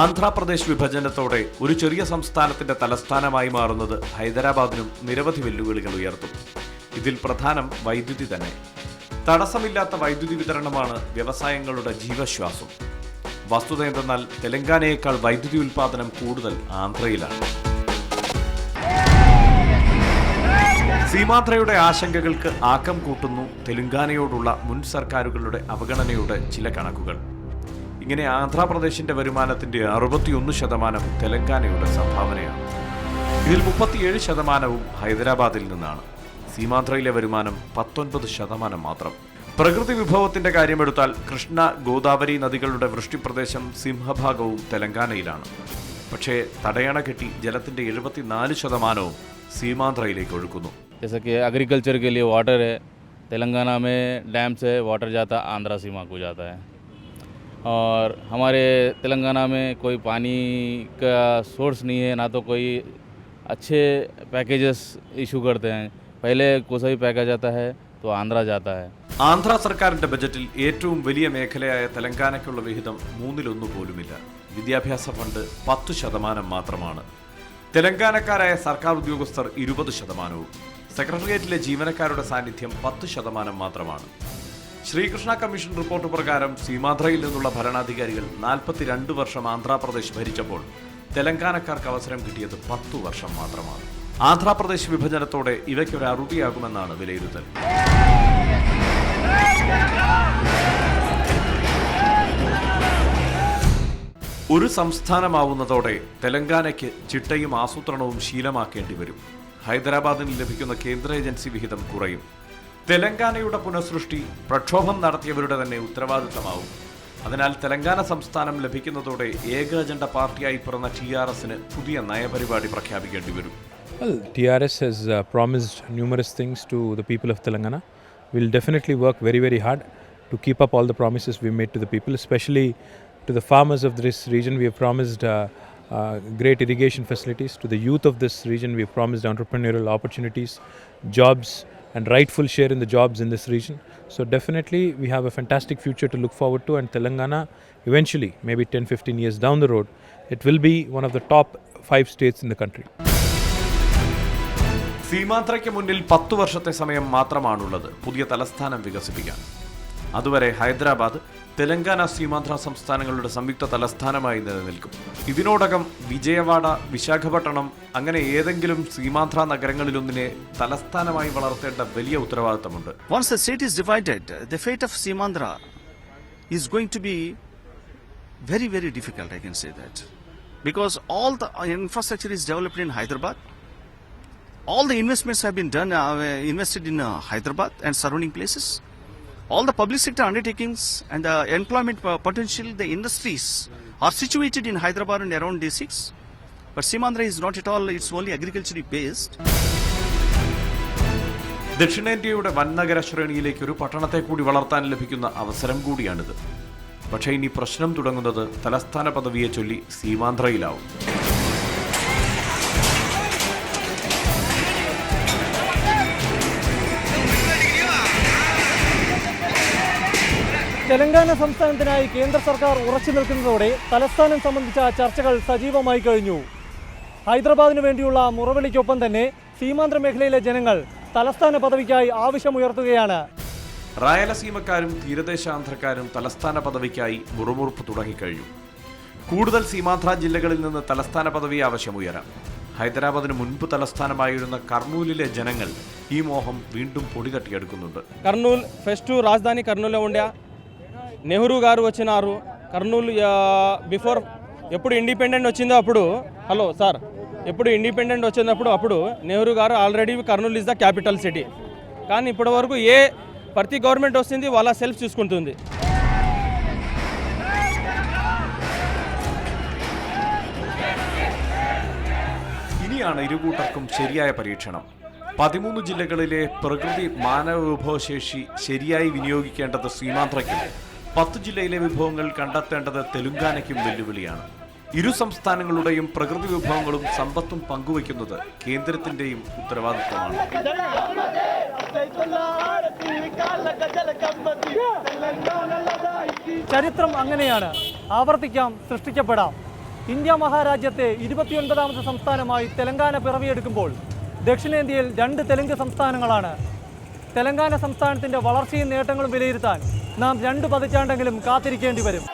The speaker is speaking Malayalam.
ആന്ധ്രാപ്രദേശ് വിഭജനത്തോടെ ഒരു ചെറിയ സംസ്ഥാനത്തിന്റെ തലസ്ഥാനമായി മാറുന്നത് ഹൈദരാബാദിനും നിരവധി വെല്ലുവിളികൾ ഉയർത്തും. ഇതിൽ പ്രധാനം വൈദ്യുതി തന്നെ. തടസ്സമില്ലാത്ത വൈദ്യുതി വിതരണമാണ് വ്യവസായങ്ങളുടെ ജീവശ്വാസം. വസ്തുത എന്തെന്നാൽ തെലങ്കാനയേക്കാൾ വൈദ്യുതി ഉൽപാദനം കൂടുതൽ ആന്ധ്രയിലാണ്. സീമാത്രയുടെ ആശങ്കകൾക്ക് ആക്കം കൂട്ടുന്നു തെലുങ്കാനയോടുള്ള മുൻ സർക്കാരുകളുടെ അവഗണനയുടെ ചില കണക്കുകൾ. ഇങ്ങനെ ആന്ധ്രാപ്രദേശിന്റെ വരുമാനത്തിന്റെ അറുപത്തിയൊന്ന് ശതമാനം തെലങ്കാനയുടെ സംഭാവനയാണ്. ഇതിൽ മുപ്പത്തിയേഴ് ശതമാനവും ഹൈദരാബാദിൽ നിന്നാണ്. സീമാന്ധ്രയിലെ വരുമാനം പത്തൊൻപത് ശതമാനം മാത്രം. പ്രകൃതി വിഭവത്തിന്റെ കാര്യമെടുത്താൽ കൃഷ്ണ ഗോദാവരി നദികളുടെ വൃഷ്ടിപ്രദേശം സിംഹഭാഗവും തെലങ്കാനയിലാണ്. പക്ഷേ തടയണ കെട്ടി ജലത്തിന്റെ എഴുപത്തിനാല് ശതമാനവും സീമാന്ധ്രയിലേക്ക് ഒഴുക്കുന്നു. Agriculture water Telangana dams water ജാത്ത Andhra സീമാക്കു ജാത്ത और हमारे तेलंगाना में कोई पानी का सोर्स नहीं है ना तो कोई अच्छे पैकेजेस इशू करते हैं पहले कोसा भी पैकेज आता है तो आंध्रा जाता है ആന്ധ്ര സർക്കാരിന്റെ ബജറ്റിൽ ഏറ്റവും വലിയ മേഖലയായ തെലങ്കാനയ്ക്കുള്ള വിഹിതം മൂന്നിലൊന്നു പോലുമില്ല വിദ്യാഭ്യാസ ഫണ്ട് പത്തു ശതമാനം മാത്രമാണ് തെലങ്കാനക്കാരായ സർക്കാർ ഉദ്യോഗസ്ഥർ ഇരുപത് ശതമാനവും സെക്രട്ടേറിയറ്റിലെ ജീവനക്കാരുടെ സാന്നിധ്യം പത്ത് ശതമാനം മാത്രമാണ് ശ്രീകൃഷ്ണ കമ്മീഷൻ റിപ്പോർട്ട് പ്രകാരം സീമാധ്രയിൽ നിന്നുള്ള ഭരണാധികാരികൾ നാൽപ്പത്തിരണ്ട് വർഷം ആന്ധ്രാപ്രദേശ് ഭരിച്ചപ്പോൾ തെലങ്കാനക്കാർക്ക് അവസരം കിട്ടിയത് പത്തു വർഷം മാത്രമാണ്. ആന്ധ്രാപ്രദേശ് വിഭജനത്തോടെ ഇവയ്ക്കൊരു അറുതിയാകുമെന്നാണ് വിലയിരുത്തൽ. ഒരു സംസ്ഥാനമാവുന്നതോടെ തെലങ്കാനയ്ക്ക് ചിട്ടയും ആസൂത്രണവും ശീലമാക്കേണ്ടി വരും. ഹൈദരാബാദിന് ലഭിക്കുന്ന കേന്ദ്ര ഏജൻസി വിഹിതം കുറയും. തെലങ്കാനയുടെ പുനഃസൃഷ്ടി പ്രക്ഷോഭം നടത്തിയവരുടെ തന്നെ ഉത്തരവാദിത്തമാവും അതിനാൽ തെലങ്കാന സംസ്ഥാനം ലഭിക്കുന്നതോടെ ഏക അജണ്ട പാർട്ടിയായി പിറന്ന ടി ആർ എസിന് പുതിയ നയപരിപാടി പ്രഖ്യാപിക്കേണ്ടി വരും Well, TRS has uh, promised numerous things to the people of Telangana. We'll definitely work very, very hard to keep up all the promises we made to the people, especially to the farmers of this region. We have promised uh, uh, great irrigation facilities. To the youth of this region, we have promised entrepreneurial opportunities, jobs, and rightful share in the jobs in this region. So, definitely, we have a fantastic future to look forward to. And Telangana, eventually, maybe 10 15 years down the road, it will be one of the top five states in the country. സീമാന്ത്രയ്ക്ക് മുന്നിൽ പത്തു വർഷത്തെ സമയം മാത്രമാണുള്ളത് പുതിയ തലസ്ഥാനം വികസിപ്പിക്കാൻ അതുവരെ ഹൈദരാബാദ് തെലങ്കാന സീമാന്ധ്ര സംസ്ഥാനങ്ങളുടെ സംയുക്ത തലസ്ഥാനമായി നിലനിൽക്കും ഇതിനോടകം വിജയവാഡ വിശാഖപട്ടണം അങ്ങനെ ഏതെങ്കിലും സീമാന്ധ്ര നഗരങ്ങളിലൊന്നിനെ തലസ്ഥാനമായി വളർത്തേണ്ട വലിയ ഉത്തരവാദിത്തമുണ്ട് Once the state is divided, the fate of Simandra is going to be very, very difficult, I can say that. Because all the infrastructure is developed in Hyderabad. All the investments have been done, uh, invested in uh, Hyderabad and surrounding places. All the public sector undertakings and the employment uh, potential, the industries are situated in Hyderabad and around D6. But Simandra is not at all, it's only agriculturally based. ദക്ഷിണേന്ത്യയുടെ വൻനഗര ശ്രേണിയിലേക്ക് ഒരു പട്ടണത്തെ കൂടി വളർത്താൻ ലഭിക്കുന്ന അവസരം കൂടിയാണിത് പക്ഷേ ഇനി പ്രശ്നം തുടങ്ങുന്നത് തലസ്ഥാന പദവിയെ ചൊല്ലി സീമാന്ധ്രയിലാവും തെലങ്കാന സംസ്ഥാനത്തിനായി കേന്ദ്ര സർക്കാർ ഉറച്ചു നിൽക്കുന്നതോടെ തലസ്ഥാനം സംബന്ധിച്ച ചർച്ചകൾ സജീവമായി കഴിഞ്ഞു. ഹൈദരാബാദിന് വേണ്ടിയുള്ള മുറവിളിക്കൊപ്പം തന്നെ സീമാന്ധ്ര മേഖലയിലെ ജനങ്ങൾ തലസ്ഥാന പദവിക്കായി ആവശ്യമുയർത്തുകയാണ്. റായലസീമക്കാരും തീരദേശാന്ധ്രക്കാരും തലസ്ഥാന പദവിക്കായി മുറുമുറുപ്പ് തുടങ്ങിക്കഴിഞ്ഞു. കൂടുതൽ സീമാന്ധ്ര ജില്ലകളിൽ നിന്ന് തലസ്ഥാന പദവി ആവശ്യമുയരാം. ഹൈദരാബാദിന് മുൻപ് തലസ്ഥാനമായിരുന്ന കർണൂലിലെ ജനങ്ങൾ ഈ മോഹം വീണ്ടും പൊടി തട്ടിയെടുക്കുന്നുണ്ട് കർണൂൽ ഫെസ്റ്റു രാജധാനി കർണൂലോണ്ട నెహ్రూ గారు వచ్చినారు కర్నూలు ఆ, బిఫోర్ ఎప్పుడు ఇండిపెండెంట్ వచ్చిందో అప్పుడు హలో సార్ ఎప్పుడు ఇండిపెండెంట్ వచ్చినప్పుడు అప్పుడు నెహ్రూ గారు already Kurnool is the capital city కానీ ఇప్పటి వరకు ఏ ప్రతి గవర్నమెంట్ వస్తుంది వాళ్ళ సెల్ఫ్ చూసుకుంటుంది ഇനിയാണ് ഇരുകൂട്ടർക്കും ശരിയായ പരീക്ഷണം പതിമൂന്ന് ജില്ലകളിലെ പ്രകൃതി മാനവ വിഭവശേഷി ശരിയായി വിനിയോഗിക്കേണ്ടത് സീമാന്ധ്രയ്ക്കും പത്ത് ജില്ലയിലെ വിഭവങ്ങൾ കണ്ടെത്തേണ്ടത് തെലുങ്കാനയ്ക്കും വെല്ലുവിളിയാണ്. ഇരു സംസ്ഥാനങ്ങളുടെയും പ്രകൃതി വിഭവങ്ങളും സമ്പത്തും പങ്കുവയ്ക്കുന്നത് കേന്ദ്രത്തിന്റെയും ഉത്തരവാദിത്വമാണ്. ചരിത്രം അങ്ങനെയാണ്. ആവർത്തിക്കാം സൃഷ്ടിക്കപ്പെടാം. ഇന്ത്യ മഹാരാജ്യത്തെ ഇരുപത്തിയൊൻപതാമത്തെ സംസ്ഥാനമായി തെലങ്കാന പിറവിയെടുക്കുമ്പോൾ ദക്ഷിണേന്ത്യയിൽ രണ്ട് തെലുങ്ക് സംസ്ഥാനങ്ങളാണ്. തെലങ്കാന സംസ്ഥാനത്തിന്റെ വളർച്ചയും നേട്ടങ്ങളും വിലയിരുത്താൻ നാം രണ്ട് പതിറ്റാണ്ടെങ്കിലും കാത്തിരിക്കേണ്ടി വരും.